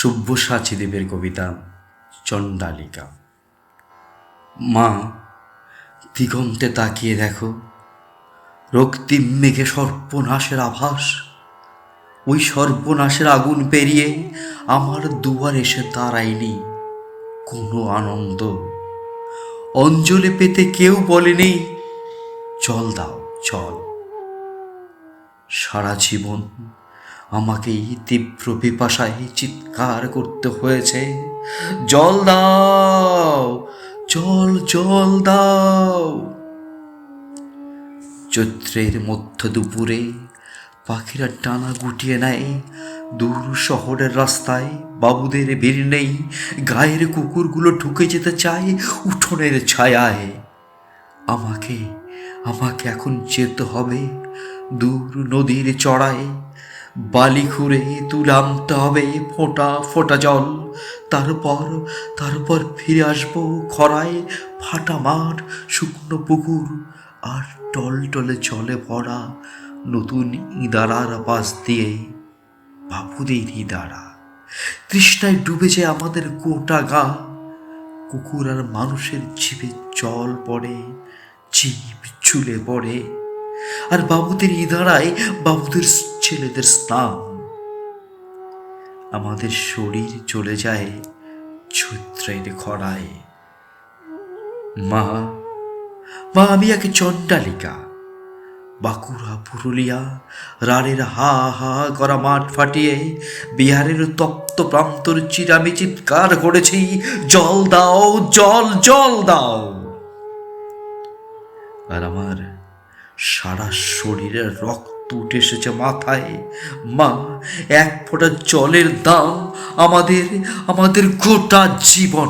সব্যসাচী দেবের কবিতা চণ্ডালিকা। মা, দিগন্তে তাকিয়ে দেখো, রক্তিম মেঘে সর্বনাশের আভাস। ওই সর্বনাশের আগুন পেরিয়ে আমার দুয়ার এসে দাঁড়ায়নি কোনো আনন্দ। অঞ্জলি পেতে কেউ বলেনি, চল দাও, চল। সারা জীবন আমাকে তীব্র পিপাসায় চিৎকার করতে হয়েছে। জল দাও, জল জল দাও। চৈত্রের মধ্য দুপুরে পাখিরা টানা গুটিয়ে নেয়। দূর শহরের রাস্তায় বাবুদের ভিড় নেই। গায়ের কুকুরগুলো ঢুকে যেতে চায় উঠোনের ছায়ায়। আমাকে আমাকে এখন যেতে হবে। দূর নদীর চড়ায় বালি খুঁড়ে তুলে আনতে হবে ফোঁটা ফোঁটা জল। তারপর তারপর ফিরে আসব খরায় ফাটা মাঠ, শুকনো পুকুর আর টলটলে জলে ভরা নতুন ইদারার পাশ দিয়ে বাবুদের ইদারা। তৃষ্ণায় ডুবে যায় আমাদের গোটা গা, কুকুর আর মানুষের জিভে জল পড়ে জিভ চুলে পড়ে। আর বাবুদের ইদারায় বাবুদের ছেলেদের স্নান আমাদের শরীর চলে যায় চৈত্রের খরায়। মা মা, আমি একে চণ্ডালিকা। বাঁকুড়া, পুরুলিয়া রাড়ের হা হা করা মাঠ ফাটিয়ে বিহারের তপ্ত প্রান্তর চিরামি চিৎকার করেছি, জল দাও, জল জল দাও। আর আমার সারা শরীরের রক্ত উঠে এসেছে মাথায়। মা এক ফোঁটা জলের দাম আমাদের আমাদের গোটা জীবন।